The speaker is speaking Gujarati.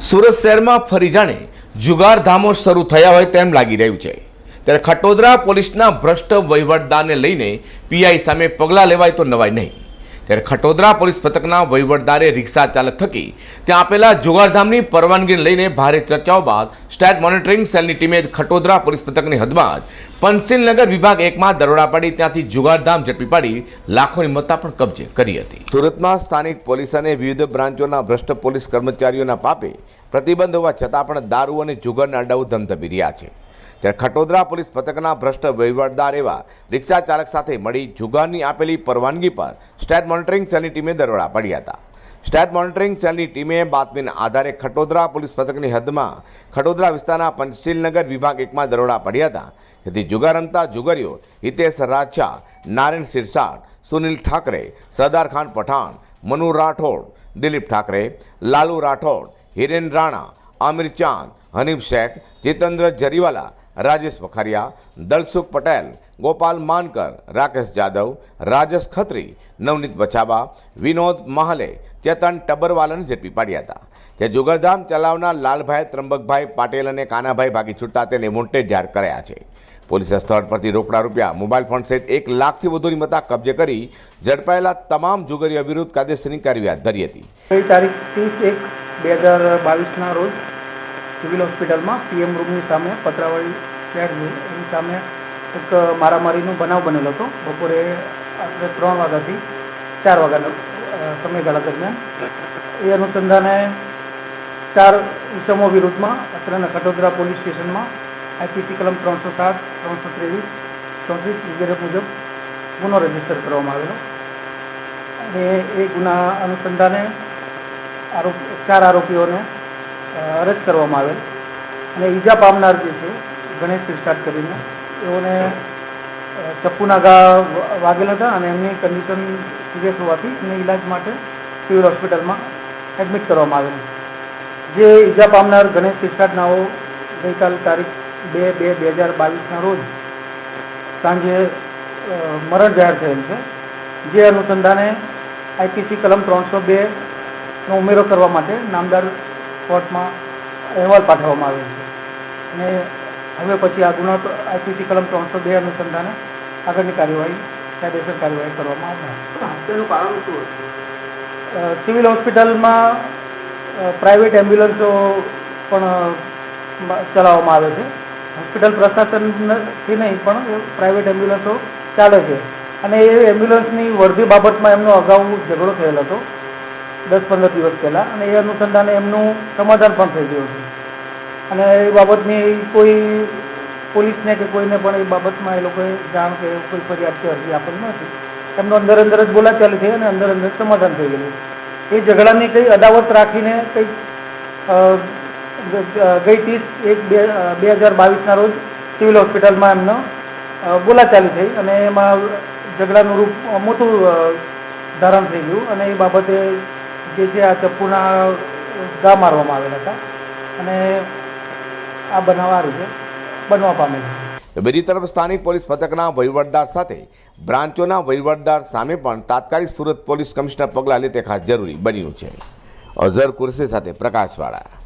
સુરત શહેરમાં ફરી જાણે જુગારધામો શરૂ થયા હોય તેમ લાગી રહ્યું છે. ત્યારે ખટોદરા પોલીસના ભ્રષ્ટ વહીવટદારને લઈને પીઆઈ સામે પગલાં લેવાય તો નવાય નહીં. ત્યારે ખટોદરા પોલીસ પથકના વહીવટદારે રિક્ષા ચાલક થકી ત્યાં આપેલા જુગારધામની પરવાનગી લઈને ભારે ચર્ચાઓ બાદ સ્ટેટ મોનિટરિંગ સેલની ટીમે ખટોદરા પોલીસ પથકની હદમાં જ પંસિલનગર વિભાગ એકમાં દરોડા પાડી ત્યાંથી જુગારધામ ઝડપી પાડી લાખોની મત્તા પણ કબજે કરી હતી. સુરતમાં સ્થાનિક પોલીસ અને વિવિધ બ્રાન્ચોના ભ્રષ્ટ પોલીસ કર્મચારીઓના પાપે પ્રતિબંધ હોવા છતાં પણ દારૂ અને જુગારના અડાઉ ધમધમી રહ્યા છે. ત્યારે ખટોદરા પોલીસ પથકના ભ્રષ્ટ વહીવટદાર એવા રિક્ષા ચાલક સાથે મળી જુગારની આપેલી પરવાનગી પર સ્ટેટ મોનિટરિંગ સેલની ટીમે દરોડા પડ્યા હતા. સ્ટેટ મોનિટરિંગ સેલની ટીમે બાતમીના આધારે ખટોદરા પોલીસ પથકની હદમાં ખટોદરા વિસ્તારના પંચશીલનગર વિભાગ એકમાં દરોડા પડ્યા હતા. જેથી જુગાર રમતા જુગારીઓ હિતેશ રાજા નારાયણ સિરસાટ સુનિલ ઠાકરે, સરદાર ખાન પઠાણ, મનુ રાઠોડ, દિલીપ ઠાકરે, લાલુ રાઠોડ, હિરેન રાણા, આમિર ચાંદ, હનીફ શેખ, જીતેન્દ્ર જરીવાલા રાજેશ વખારિયા, દલસુખ પટેલ, ગોપાલ માનકર, રાકેશ જાદવ, રાજેશ ખત્રી, નવનીત બચાવા વિનોદ મહાલે, ચેતન ટબરવાલાને ઝડપી પાડ્યા હતા. તે જુગરધામ ચલાવનાર લાલભાઈ ત્રંબકભાઈ પાટેલ અને કાનાભાઈ ભાગી છૂટતા તેને મોટે જાહેર કર્યા છે. પોલીસે સ્થળ પરથી રોકડા રૂપિયા, મોબાઈલ ફોન સહિત એક લાખથી વધુની મતા કબજે કરી ઝડપાયેલા તમામ જુગરીઓ વિરુદ્ધ કાયદેસરની કાર્યવાહી ધરી હતી. તારીખ એક બે હજાર બાવીસના રોજ સિવિલ હોસ્પિટલમાં પીએમ રૂમની સામે પતરાવાળી ફ્લેટ છે. એની સામે એક મારામારીનો બનાવ બનેલો હતો. બપોરે આશરે ત્રણ વાગ્યાથી ચાર વાગ્યાનો સમયગાળા દરમિયાન. એ અનુસંધાને ચાર ઇસમો વિરુદ્ધમાં અત્રેના કટોદરા પોલીસ સ્ટેશનમાં આઈપીસી કલમ ત્રણસો સાત, ત્રણસો ત્રેવીસ, ચોત્રીસ વગેરે મુજબ ગુનો રજિસ્ટર કરવામાં આવેલો. અને એ ગુના અનુસંધાને આરોપ, ચાર આરોપીઓને અ, અરેસ્ટ કરવામાં આવેલ. અને ઈજા પામનાર જે છે ગણેશ સિરસાટ કરીને એઓને ચપ્પુના ઘા વાગેલા હતા અને એમની કન્ડિશન સિરિયસ હોવાથી એમને ઈલાજ માટે સિવિલ હોસ્પિટલમાં એડમિટ કરવામાં આવેલ. જે ઈજા પામનાર ગણેશ સિરસાટ નાઓ ગઈકાલ તારીખ બે બે બે હજાર બાવીસના રોજ સાંજે મરણ જાહેર થયેલ છે. જે અનુસંધાને આઈપીસી કલમ ત્રણસો બેનો ઉમેરો કરવા માટે નામદાર કોર્ટમાં અહેવાલ પાઠવવામાં આવ્યો છે. અને હવે પછી આ ગુનો આઈપીસી કલમ ત્રણસો બે અનુસંધાને આગળની કાર્યવાહી કાયદેસર કાર્યવાહી કરવામાં આવશે તેનું કારણ શું સિવિલ હોસ્પિટલમાં પ્રાઇવેટ એમ્બ્યુલન્સો પણ ચલાવવામાં આવે છે. હોસ્પિટલ પ્રશાસનથી નહીં પણ પ્રાઇવેટ એમ્બ્યુલન્સો ચાલે છે. અને એ એમ્બ્યુલન્સની વર્ધી બાબતમાં એમનો અગાઉ ઝઘડો થયેલો હતો. દસ પંદર દિવસ પહેલાં અને એ અનુસંધાને એમનું સમાધાન પણ થઈ ગયું છે અને એ બાબતની કોઈ પોલીસને કે કોઈને પણ એ બાબતમાં એ લોકોએ જાણ કે કોઈ ફરિયાદ કે અરજી આપેલી નથી. એમનો અંદર અંદર જ બોલાચાલી થઈ અને અંદર અંદર સમાધાન થઈ ગયું. એ ઝઘડાની કંઈ અદાવત રાખીને કંઈક ગઈ ત્રીસ એક બે બે હજાર બાવીસના રોજ સિવિલ હોસ્પિટલમાં એમનો બોલાચાલી થઈ અને એમાં ઝઘડાનું રૂપ મોટું ધારણ થઈ ગયું અને એ બાબતે જે છે આ ચપ્પુના ઘા મારવામાં આવેલા હતા અને આ બનાવ રીતે બનવા પામેલ બીજી તરફ સ્થાનિક પોલીસ મથકના વહીવટદાર સાથે બ્રાન્ચોના વહીવટદાર સામે પણ તાત્કાલિક સુરત પોલીસ કમિશનર પગલાં લે તે ખાસ જરૂરી બન્યું છે. અઝર કુરશી સાથે પ્રકાશવાળા.